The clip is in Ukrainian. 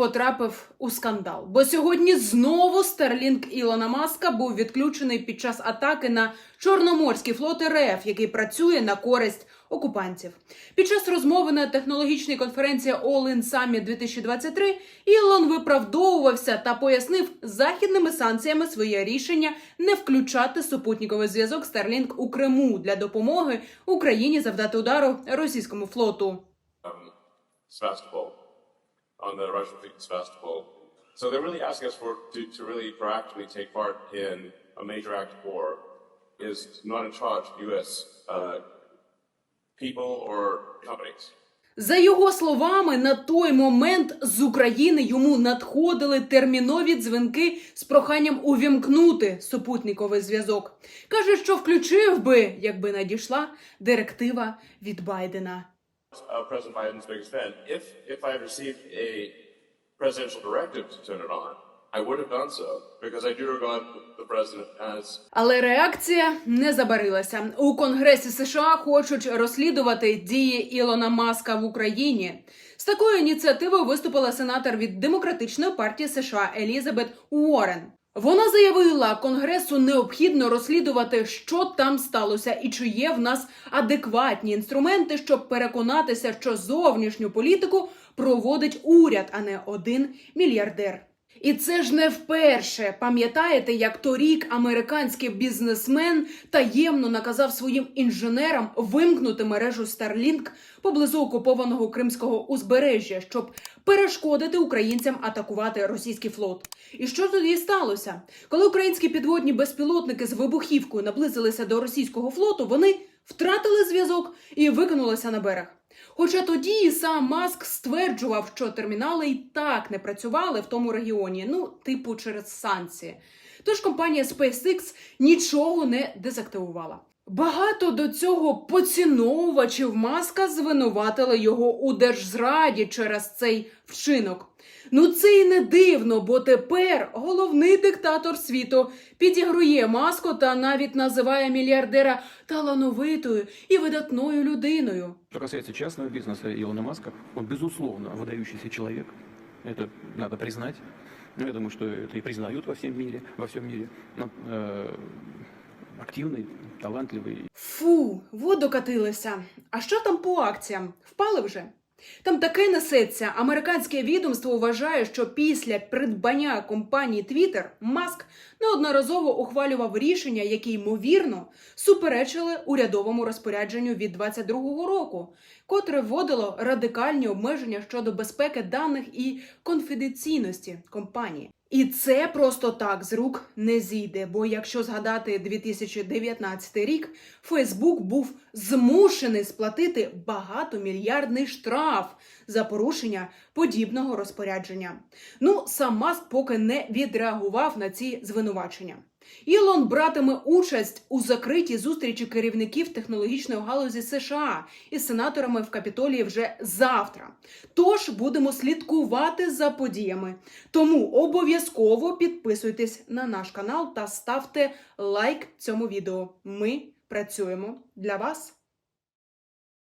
потрапив у скандал, бо сьогодні знову Starlink Ілона Маска був відключений під час атаки на Чорноморський флот РФ, який працює на користь окупантів. Під час розмови на технологічній конференції All In Summit 2023 Ілон виправдовувався та пояснив західними санкціями своє рішення не включати супутниковий зв'язок Starlink у Криму для допомоги Україні завдати удару російському флоту. um, on the Russian in Sevastopol. So they're really asking us for to, to really proactively take part in a major act of war is not in charge U.S. Uh, people or companies. За його словами, на той момент з України йому надходили термінові дзвінки з проханням увімкнути супутниковий зв'язок. Каже, що включив би, якби надійшла директива від Байдена. Uh, President Biden's biggest fan. If if I had received a presidential directive to turn it on, I would have done so because I do regard the president as Але реакція не забарилася. У Конгресі США хочуть розслідувати дії Ілона Маска в Україні. З такою ініціативою виступила сенатор від демократичної партії США Елізабет Уоррен. Вона заявила, Конгресу необхідно розслідувати, що там сталося, і чи є в нас адекватні інструменти, щоб переконатися, що зовнішню політику проводить уряд, а не один мільярдер. І це ж не вперше. Пам'ятаєте, як торік американський бізнесмен таємно наказав своїм інженерам вимкнути мережу Starlink поблизу окупованого кримського узбережжя, щоб перешкодити українцям атакувати російський флот. І що тоді сталося? Коли українські підводні безпілотники з вибухівкою наблизилися до російського флоту, вони втратили зв'язок і викинулися на берег. Хоча тоді і сам Маск стверджував, що термінали і так не працювали в тому регіоні, ну, типу, через санкції. Тож компанія SpaceX нічого не дезактивувала. Багато до цього поціновувачів маска звинуватили його у держзраді через цей вчинок. Ну це й не дивно, бо тепер головний диктатор світу підігрує маску та навіть називає мільярдера талановитою і видатною людиною. Что касается частного бизнеса Илона Маска, он, безусловно, выдающийся человек. Это надо признать. Ну, я думаю, что это и признают во всем мире, во всем мире. Но, э, активный, талантливый Фу, водокатилися. А що там по акціям? Впали вже? Там таке несеться. Американське відомство вважає, що після придбання компанії Twitter Маск неодноразово ухвалював рішення, які ймовірно суперечили урядовому розпорядженню від 22-го року, котре вводило радикальні обмеження щодо безпеки даних і конфіденційності компанії. І це просто так з рук не зійде. Бо якщо згадати 2019 рік, Фейсбук був змушений сплатити багатомільярдний штраф за порушення подібного розпорядження. Ну, сам Маск поки не відреагував на ці звинувачення. Ілон братиме участь у закритій зустрічі керівників технологічної галузі США із сенаторами в Капітолії вже завтра. Тож будемо слідкувати за подіями. Тому обов'язково підписуйтесь на наш канал та ставте лайк цьому відео. Ми працюємо для вас.